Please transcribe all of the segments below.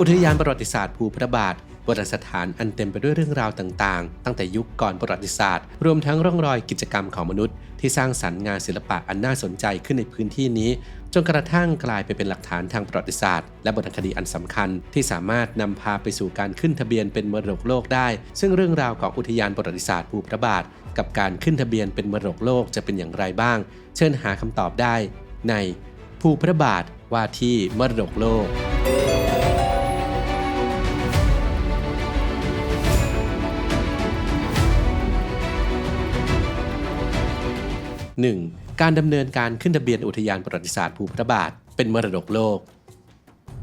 อุทยานประวัติศาสตร์ภูพระบาทโบราณสถานอันเต็มไปด้วยเรื่องราวต่างๆ ตั้งแต่ยุคก่อนประวัติศาสตร์ รวมทั้งร่องรอยกิจกรรมของมนุษย์ ที่สร้างสรรค์งานศิลปะอันน่าสนใจขึ้นในพื้นที่นี้ จนกระทั่งกลายไปเป็นหลักฐานทางประวัติศาสตร์ และบทคดีอันสำคัญ ที่สามารถนำพาไปสู่การขึ้นทะเบียนเป็นมรดกโลกได้ ซึ่งเรื่องราวของอุทยานประวัติศาสตร์ภูพระบาท กับการขึ้นทะเบียนเป็นมรดกโลกจะเป็นอย่างไรบ้าง เชิญหาคำตอบได้ ในภูพระบาทว่าที่มรดกโลก 1. การดำเนินการขึ้นทะเบียนอุทยานประวัติศาสตร์ภูพระบาท เป็นมรดกโลก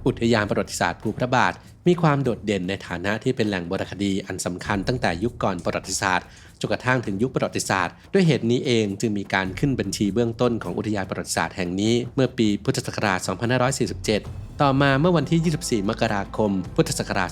อุทยานประวัติศาสตร์ภูพระบาท มีความโดดเด่นในฐานะที่เป็นแหล่งโบราณคดีอันสำคัญตั้งแต่ยุคก่อนประวัติศาสตร์จนกระทั่งถึงยุคประวัติศาสตร์ ด้วยเหตุนี้เองจึงมีการขึ้นบัญชีเบื้องต้นของอุทยานประวัติศาสตร์แห่งนี้เมื่อปีพุทธศักราช 2547ต่อมาเมื่อวันที่ 24 มกราคม พุทธศักราช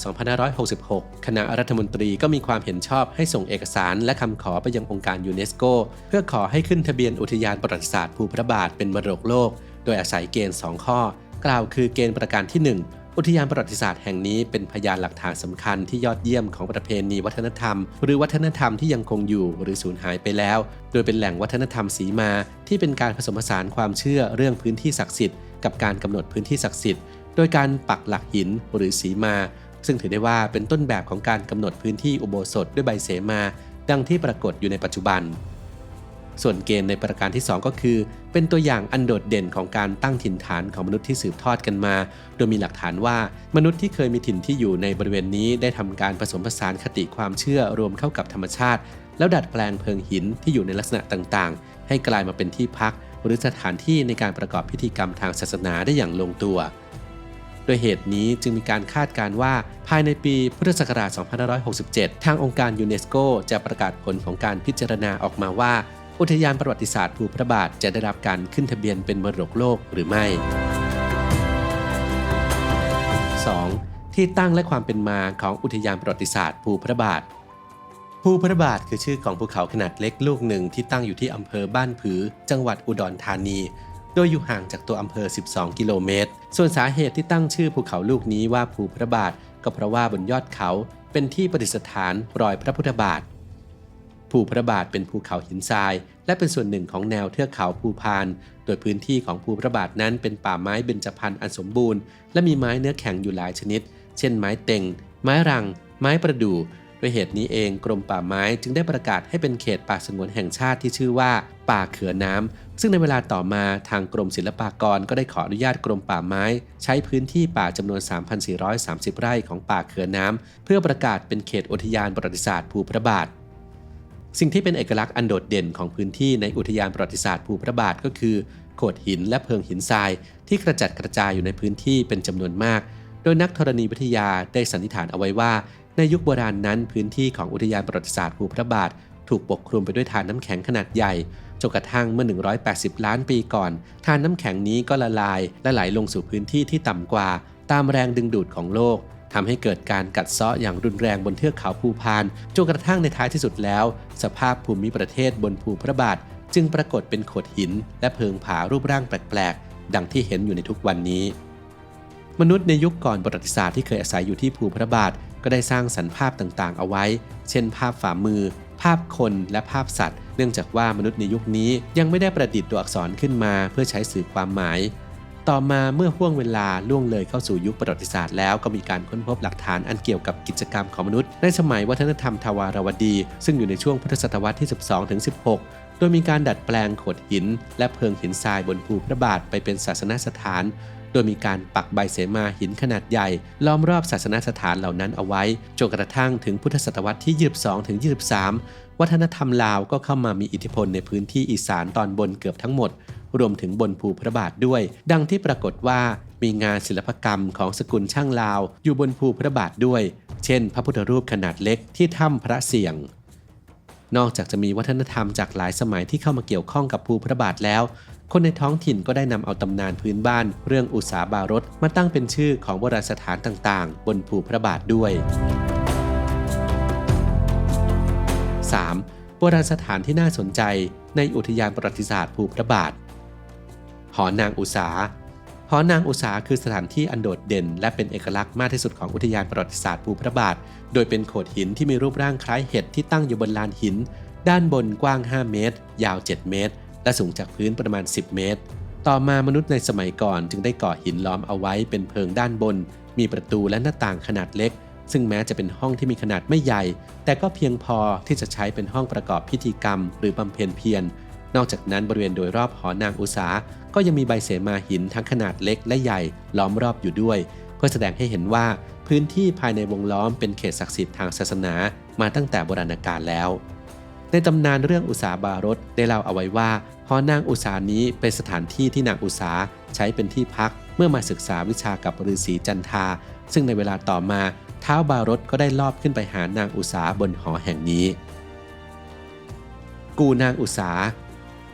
2566 คณะรัฐมนตรีก็มีความเห็นชอบให้ส่งเอกสารและคำขอไปยังองค์การยูเนสโก เพื่อขอให้ขึ้นทะเบียนอุทยานประวัติศาสตร์ภูพระบาทเป็นมรดกโลก โดยอาศัยเกณฑ์ 2 ข้อ กล่าวคือเกณฑ์ประการที่1 อุทยานประวัติศาสตร์แห่งนี้เป็นพยานหลักฐานสำคัญที่ยอดเยี่ยมของประเพณีวัฒนธรรม หรือวัฒนธรรมที่ยังคงอยู่หรือสูญหายไปแล้ว โดยเป็นแหล่งวัฒนธรรมสีมา ที่เป็นการผสมผสานความเชื่อเรื่องพื้นที่ศักดิ์สิทธิ์ กับการกำหนดพื้นที่ศักดิ์สิทธิ์ โดยการปักหลักหินหรือสีมา ซึ่งถือได้ว่าเป็นต้นแบบของการกำหนดพื้นที่อุโบสถด้วยใบเสมา ดังที่ปรากฏอยู่ในปัจจุบัน ส่วนเกณฑ์ในประการที่ 2 ก็คือ เป็นตัวอย่างอันโดดเด่นของการตั้งถิ่นฐานของมนุษย์ที่สืบทอดกันมา โดยมีหลักฐานว่ามนุษย์ที่เคยมีถิ่นที่อยู่ในบริเวณนี้ได้ทำการผสมผสานคติความเชื่อรวมเข้ากับธรรมชาติ แล้วดัดแปลงเพิงหินที่อยู่ในลักษณะต่างๆ ให้กลายมาเป็นที่พัก หรือสถานที่ในการประกอบพิธีกรรมทางศาสนาได้อย่างลงตัวโดยเหตุนี้จึงมีการคาดการณ์ว่าภายในปีพุทธศักราช 2567 ทางองค์การยูเนสโกจะประกาศผลของการพิจารณาออกมาว่า อุทยานประวัติศาสตร์ภูพระบาทจะได้รับการขึ้นทะเบียนเป็นมรดกโลกหรือไม่ 2. ที่ตั้งและความเป็นมาของอุทยานประวัติศาสตร์ภูพระบาท ภูพระบาทคือชื่อของภูเขาขนาดเล็กลูกหนึ่งที่ตั้งอยู่ที่อำเภอบ้านผือ จังหวัดอุดรธานีโดยอยู่ห่างจากตัวอำเภอ 12 กิโลเมตร ส่วนสาเหตุที่ตั้งชื่อภูเขาลูกนี้ว่าภูพระบาท ก็เพราะว่าบนยอดเขาเป็นที่ประดิษฐานรอยพระพุทธบาท ภูพระบาทเป็นภูเขาหินทราย และเป็นส่วนหนึ่งของแนวเทือกเขาภูพาน โดยพื้นที่ของภูพระบาทนั้นเป็นป่าไม้เบญจพรรณอันสมบูรณ์ และมีไม้เนื้อแข็งอยู่หลายชนิด เช่นไม้เต็ง ไม้รัง ไม้ประดู่ด้วยเหตุนี้เองกรมป่าไม้จึงได้ประกาศให้เป็นเขตป่าสงวนแห่งชาติที่ชื่อว่า ป่าเขือน้ำซึ่งในเวลาต่อมาทางกรมศิลปากรก็ได้ขออนุญาตกรมป่าไม้ ใช้พื้นที่ป่าจำนวน 3,430 ไร่ของป่าเขือน้ำเพื่อประกาศเป็นเขตอุทยานประวัติศาสตร์ภูพระบาท สิ่งที่เป็นเอกลักษณ์อันโดดเด่นของพื้นที่ในอุทยานประวัติศาสตร์ภูพระบาทก็คือโขดหินและเพิงหินทรายที่กระจัดกระจายอยู่ในพื้นที่เป็นจำนวนมาก โดยนักธรณีวิทยาได้สันนิษฐานเอาไว้ว่า ในยุคโบราณนั้นพื้นที่ของอุทยานประวัติศาสตร์ภูพระบาท ถูกปกคลุมไปด้วยทานน้ำแข็งขนาดใหญ่จนกระทั่งเมื่อ 180 ล้านปีก่อนทานน้ำแข็งนี้ก็ละลาย และไหลลงสู่พื้นที่ที่ต่ำกว่า ตามแรงดึงดูดของโลก ทำให้เกิดการกัดเซาะอย่างรุนแรงบนเทือกเขาภูพานจนกระทั่งในท้ายที่สุดแล้ว สภาพภูมิประเทศบนภูพระบาท จึงปรากฏเป็นโขดหิน และเพิงผารูปร่างแปลกๆ ดังที่เห็นอยู่ในทุกวันนี้ มนุษย์ในยุคก่อนประวัติศาสตร์ที่เคยอาศัยอยู่ที่ภูพระบาทก็ได้สร้างสรรค์ภาพต่างๆ เอาไว้ เช่น ภาพฝ่ามือ ภาพคนและภาพสัตว์ เนื่องจากว่ามนุษย์ในยุคนี้ยังไม่ได้ประดิษฐ์ตัวอักษรขึ้นมา เพื่อใช้สื่อความหมาย ต่อมาเมื่อห่วงเวลาล่วงเลยเข้าสู่ยุคประวัติศาสตร์แล้วก็มีการค้นพบหลักฐานอันเกี่ยวกับกิจกรรมของมนุษย์ในสมัยวัฒนธรรมทวารวดี ซึ่งอยู่ในช่วงพุทธศตวรรษที่ 12ถึง16 โดยมีการดัดแปลงโขดหิน และเพิงหินทรายบนภูพระบาทไปเป็นศาสนสถาน โดยมีการปักใบเสมาหินขนาดใหญ่ ล้อมรอบศาสนสถานเหล่านั้นเอาไว้จนกระทั่งถึงพุทธศตวรรษที่ 22ถึง23 วัฒนธรรมลาวก็เข้ามามีอิทธิพลในพื้นที่อีสานตอนบนเกือบทั้งหมด รวมถึงบนภูพระบาทด้วย ดังที่ปรากฏว่ามีงานศิลปกรรมของสกุลช่างลาว อยู่บนภูพระบาทด้วย เช่น พระพุทธรูปขนาดเล็กที่ถ้ำพระเสียง นอกจากจะมีวัฒนธรรมจากหลายสมัยที่เข้ามาเกี่ยวข้องกับภูพระบาทแล้ว คนในท้องถิ่นก็ได้นำเอาตำนานพื้นบ้าน เรื่องอุษาบารสมาตั้งเป็นชื่อของโบราณสถานต่างๆ บนภูพระบาทด้วย 3. โบราณสถานที่น่าสนใจในอุทยานประวัติศาสตร์ภูพระบาท หอนางอุษาหอนางอุษาคือสถานที่อันโดดเด่น และเป็นเอกลักษณ์มากที่สุดของอุทยานประวัติศาสตร์ภูพระบาท โดยเป็นโขดหินที่มีรูปร่างคล้ายเห็ดที่ตั้งอยู่บนลานหิน ด้านบนกว้าง 5 เมตร ยาว 7 เมตร และสูงจากพื้นประมาณ 10 เมตร ต่อมามนุษย์ในสมัยก่อนจึงได้ก่อหินล้อมเอาไว้เป็นเพิงด้านบน มีประตูและหน้าต่างขนาดเล็ก ซึ่งแม้จะเป็นห้องที่มีขนาดไม่ใหญ่ แต่ก็เพียงพอที่จะใช้เป็นห้องประกอบพิธีกรรม หรือบำเพ็ญเพียรนอกจากนั้นบริเวณโดยรอบหอนางอุษา ก็ยังมีใบเสมาหินทั้งขนาดเล็กและใหญ่ล้อมรอบอยู่ด้วยเพื่อแสดงให้เห็นว่าพื้นที่ภายในวงล้อมเป็นเขตศักดิ์สิทธิ์ทางศาสนามาตั้งแต่โบราณกาลแล้ว ในตำนานเรื่องอุษาบารถได้เล่าเอาไว้ว่าหอนางอุษานี้เป็นสถานที่ที่นางอุษาใช้เป็นที่พักเมื่อมาศึกษาวิชากับฤาษีจันทา ซึ่งในเวลาต่อมาเท้าบารถก็ได้ลอบขึ้นไปหานางอุษาบนหอแห่งนี้ กูนางอุษา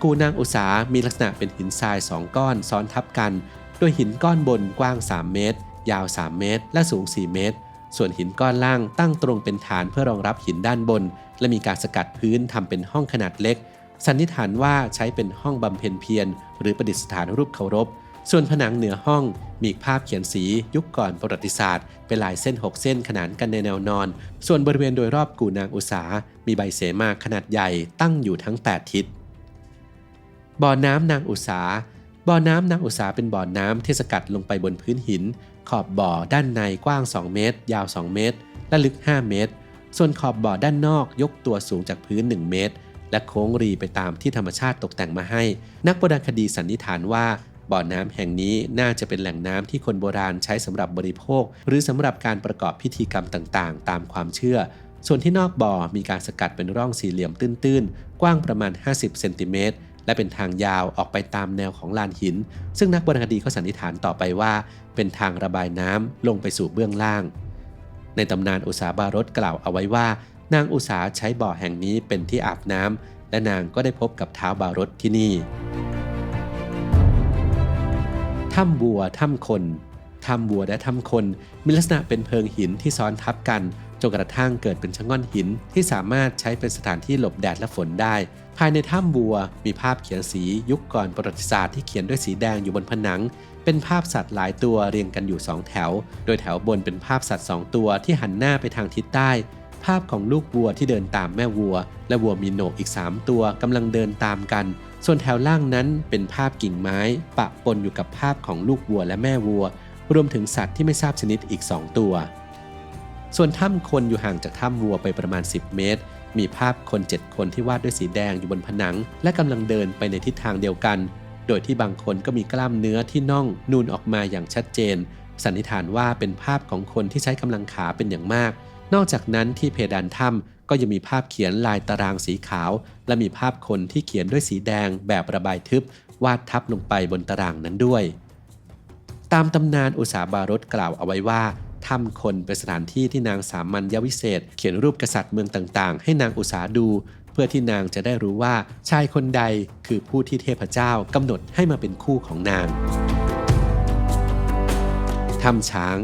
กูนางอุษามีลักษณะเป็นหินทรายสองก้อนซ้อนทับกัน โดยหินก้อนบนกว้าง 3 เมตร ยาว 3 เมตร และสูง 4 เมตร ส่วนหินก้อนล่างตั้งตรงเป็นฐานเพื่อรองรับหินด้านบน และมีการสกัดพื้นทำเป็นห้องขนาดเล็ก สันนิษฐานว่าใช้เป็นห้องบำเพ็ญเพียร หรือประดิษฐานรูปเคารพ ส่วนผนังเหนือห้องมีภาพเขียนสียุคก่อนประวัติศาสตร์ เป็นลายเส้น 6 เส้นขนานกันในแนวนอน ส่วนบริเวณโดยรอบกูนางอุษามีใบเสมาขนาดใหญ่ตั้งอยู่ทั้ง 8 ทิศ บ่อน้ำนางอุษา บ่อน้ำนางอุษาเป็นบ่อน้ำที่สกัดลงไปบนพื้นหิน ขอบบ่อด้านในกว้าง 2 เมตร ยาว 2 เมตร และลึก 5 เมตร ส่วนขอบบ่อด้านนอกยกตัวสูงจากพื้น 1 เมตร และโค้งรีไปตามที่ธรรมชาติตกแต่งมาให้ นักโบราณคดีสันนิษฐานว่าบ่อน้ำแห่งนี้น่าจะเป็นแหล่งน้ำที่คนโบราณใช้สำหรับบริโภค หรือสำหรับการประกอบพิธีกรรมต่างๆ ตามความเชื่อ ส่วนที่นอกบ่อมีการสกัดเป็นร่องสี่เหลี่ยมตื้นๆ กว้างประมาณ 50 เซนติเมตร และเป็นทางยาวออกไปตามแนวของลานหิน ซึ่งนักโบราณคดีก็สันนิษฐานต่อไปว่า เป็นทางระบายน้ำลงไปสู่เบื้องล่าง ในตำนานอุษาบารถกล่าวเอาไว้ว่า นางอุษาใช้บ่อแห่งนี้เป็นที่อาบน้ำและนางก็ได้พบกับเท้าบารถที่นี่ถ้ำบัวถ้ำคนถ้ำบัวและถ้ำคน มีลักษณะเป็นเพิงหินที่ซ้อนทับกันจนกระทั่งเกิดเป็นชะง่อนหินที่สามารถใช้เป็นสถานที่หลบแดดและฝนได้ ภายในถ้ำบัวมีภาพเขียนสียุคก่อนประวัติศาสตร์ที่เขียนด้วยสีแดงอยู่บนผนัง เป็นภาพสัตว์หลายตัวเรียงกันอยู่สองแถว โดยแถวบนเป็นภาพสัตว์สองตัวที่หันหน้าไปทางทิศใต้ ภาพของลูกวัวที่เดินตามแม่วัว และวัวมีโหนกอีก 3 ตัวกำลังเดินตามกัน ส่วนแถวล่างนั้นเป็นภาพกิ่งไม้ ปะปนอยู่กับภาพของลูกวัวและแม่วัว รวมถึงสัตว์ที่ไม่ทราบชนิดอีก 2 ตัว ส่วนถ้ำคนอยู่ห่างจากถ้ำวัวไปประมาณ 10 เมตร มีภาพคน 7 คนที่วาดด้วยสีแดงอยู่บนผนัง และกำลังเดินไปในทิศทางเดียวกัน โดยที่บางคนก็มีกล้ามเนื้อที่น่องนูนออกมาอย่างชัดเจน สันนิษฐานว่าเป็นภาพของคนที่ใช้กำลังขาเป็นอย่างมาก นอกจากนั้นที่เพดานถ้ำก็ยังมีภาพเขียนลายตารางสีขาว และมีภาพคนที่เขียนด้วยสีแดงแบบระบายทึบ วาดทับลงไปบนตารางนั้นด้วย ตามตำนานอุษาบารถกล่าวเอาไว้ว่า ถ้ำคนเป็นสถานที่ที่นางสามัญยวิเศษ เขียนรูปกษัตริย์เมืองต่างๆ ให้นางอุษาดู เพื่อที่นางจะได้รู้ว่าชายคนใดคือผู้ที่เทพเจ้ากำหนดให้มาเป็นคู่ของนางถ้ำช้าง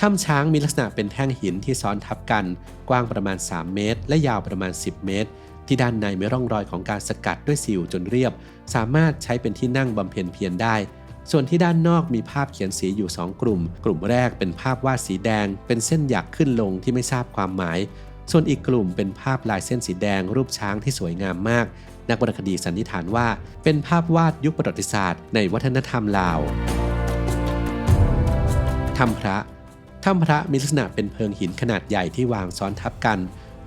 ถ้ำช้างมีลักษณะเป็นแท่งหินที่ซ้อนทับกัน กว้างประมาณ 3 เมตร และยาวประมาณ 10 เมตร ที่ด้านในมีร่องรอยของการสกัดด้วยสิวจนเรียบ สามารถใช้เป็นที่นั่งบำเพ็ญเพียรได้ ส่วนที่ด้านนอกมีภาพเขียนสีอยู่ 2 กลุ่ม กลุ่มแรกเป็นภาพวาดสีแดง เป็นเส้นหยักขึ้นลงที่ไม่ทราบความหมาย ส่วนอีกกลุ่มเป็นภาพลายเส้นสีแดง รูปช้างที่สวยงามมาก นักวรรณคดีสันนิษฐานว่า เป็นภาพวาดยุคประวัติศาสตร์ในวัฒนธรรมลาวถ้ำพระถ้ำพระมีลักษณะเป็นเพิงหินขนาดใหญ่ที่วางซ้อนทับกัน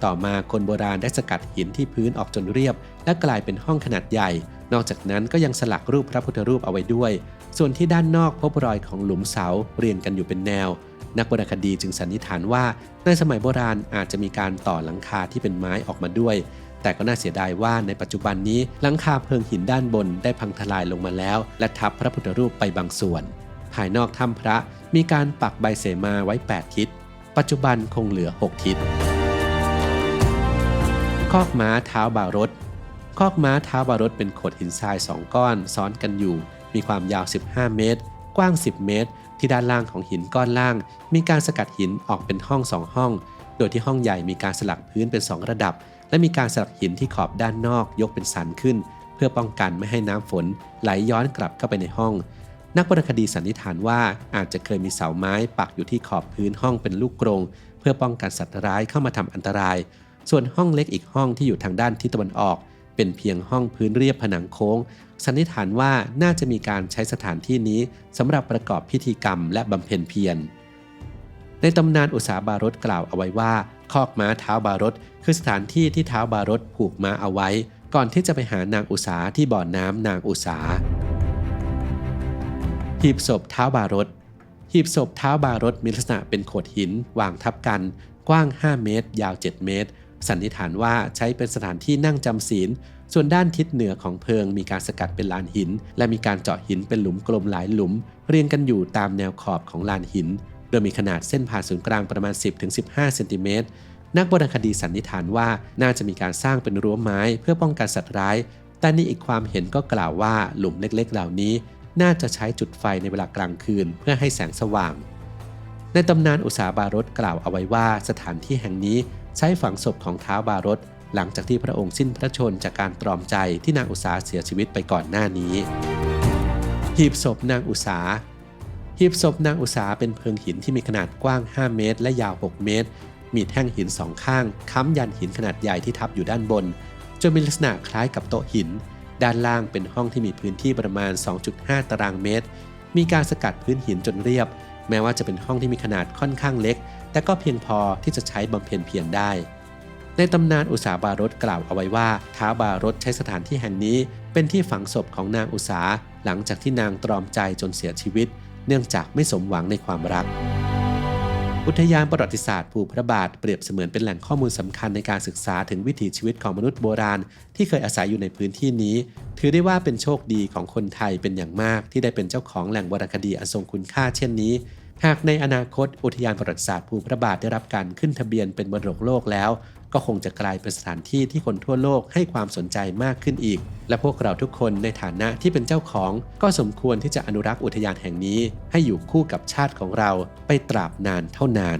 ต่อมาคนโบราณได้สกัดหินที่พื้นออกจนเรียบ และกลายเป็นห้องขนาดใหญ่ นอกจากนั้นก็ยังสลักรูปพระพุทธรูปเอาไว้ด้วย ส่วนที่ด้านนอกพบรอยของหลุมเสาเรียงกันอยู่เป็นแนว นักวรรณคดีจึงสันนิษฐานว่า ในสมัยโบราณอาจจะมีการต่อหลังคาที่เป็นไม้ออกมาด้วย แต่ก็น่าเสียดายว่าในปัจจุบันนี้หลังคาเพิงหินด้านบนได้พังทลายลงมาแล้ว และทับพระพุทธรูปไปบางส่วน ภายนอกถ้ำพระมีการปักใบเสมาไว้ 8 ทิศ ปัจจุบันคงเหลือ 6 ทิศคอกม้าเท้าบารถ คอกม้าเท้าบารถเป็นโขดหินทราย 2 ก้อนซ้อนกันอยู่ มีความยาว 15 เมตร กว้าง 10 เมตร ที่ด้านล่างของหินก้อนล่าง มีการสกัดหินออกเป็นห้อง2ห้อง โดยที่ห้องใหญ่มีการสลักพื้นเป็น 2 ระดับ และมีการสลักหินที่ขอบด้านนอกยกเป็นสันขึ้น เพื่อป้องกันไม่ให้น้ำฝนไหลย้อนกลับเข้าไปในห้อง นักวรรณคดีสันนิษฐานว่าอาจจะเคยมีเสาไม้ปักอยู่ที่ขอบพื้นห้องเป็นลูกกรงเพื่อป้องกันสัตว์ร้ายเข้ามาทำอันตราย ส่วนห้องเล็กอีกห้องที่อยู่ทางด้านทิศตะวันออก เป็นเพียงห้องพื้นเรียบผนังโค้ง สันนิษฐานว่าน่าจะมีการใช้สถานที่นี้สำหรับประกอบพิธีกรรมและบำเพ็ญเพียร ในตำนานอุษาบารถกล่าวเอาไว้ว่า คอกม้าเท้าบารถคือสถานที่ที่เท้าบารถผูกม้าเอาไว้ ก่อนที่จะไปหานางอุษาที่บ่อน้ำนางอุษาหีบศพเท้าบารถหีบศพเท้าบารถมีลักษณะเป็นโขดหินวางทับกัน กว้าง 5 เมตร ยาว 7 เมตร สันนิษฐานว่าใช้เป็นสถานที่นั่งจำศีล ส่วนด้านทิศเหนือของเพิงมีการสกัดเป็นลานหิน และมีการเจาะหินเป็นหลุมกลมหลายหลุม เรียงกันอยู่ตามแนวขอบของลานหิน โดยมีขนาดเส้นผ่านศูนย์กลางประมาณ 10-15 เซนติเมตร นักโบราณคดีสันนิษฐานว่าน่าจะมีการสร้างเป็นรั้วไม้เพื่อป้องกันสัตว์ร้าย แต่นี่อีกความเห็นก็กล่าวว่าหลุมเล็กๆ เหล่านี้ น่าจะใช้จุดไฟในเวลากลางคืน เพื่อให้แสงสว่าง ในตำนานอุษาบารถกล่าวเอาไว้ว่าสถานที่แห่งนี้ ใช้ฝังศพของท้าวบารถหลังจากที่พระองค์สิ้นพระชนจากการตรอมใจที่นางอุษาเสียชีวิตไปก่อนหน้านี้ หีบศพนางอุษา หีบศพนางอุษาเป็นเพิงหินที่มีขนาดกว้าง 5 เมตร และยาว 6 เมตร มีแท่งหินสองข้างค้ำยันหินขนาดใหญ่ที่ทับอยู่ด้านบน จนมีลักษณะคล้ายกับโต๊ะหิน ด้านล่างเป็นห้องที่มีพื้นที่ประมาณ 2.5 ตารางเมตร มีการสกัดพื้นหินจนเรียบ แม้ว่าจะเป็นห้องที่มีขนาดค่อนข้างเล็ก แต่ก็เพียงพอที่จะใช้บำเพ็ญเพียรได้ ในตำนานอุษาบารถกล่าวเอาไว้ว่าท้าบารถใช้สถานที่แห่งนี้ เป็นที่ฝังศพของนางอุษาหลังจากที่นางตรอมใจจนเสียชีวิต เนื่องจากไม่สมหวังในความรักอุทยานประวัติศาสตร์ภูพระบาทเปรียบเสมือนเป็นแหล่งข้อมูลสำคัญในการศึกษาถึงวิถีชีวิตของมนุษย์โบราณ ที่เคยอาศัยอยู่ในพื้นที่นี้ ถือได้ว่าเป็นโชคดีของคนไทยเป็นอย่างมากที่ได้เป็นเจ้าของแหล่งวรรณคดีอันทรงคุณค่าเช่นนี้ หากในอนาคตอุทยานประวัติศาสตร์ภูพระบาทได้รับการขึ้นทะเบียนเป็นมรดกโลกแล้ว ก็คงจะกลายเป็นสถานที่ที่คนทั่วโลกให้ความสนใจมากขึ้นอีก และพวกเราทุกคนในฐานะที่เป็นเจ้าของ ก็สมควรที่จะอนุรักษ์อุทยานแห่งนี้ ให้อยู่คู่กับชาติของเราไปตราบนานเท่านาน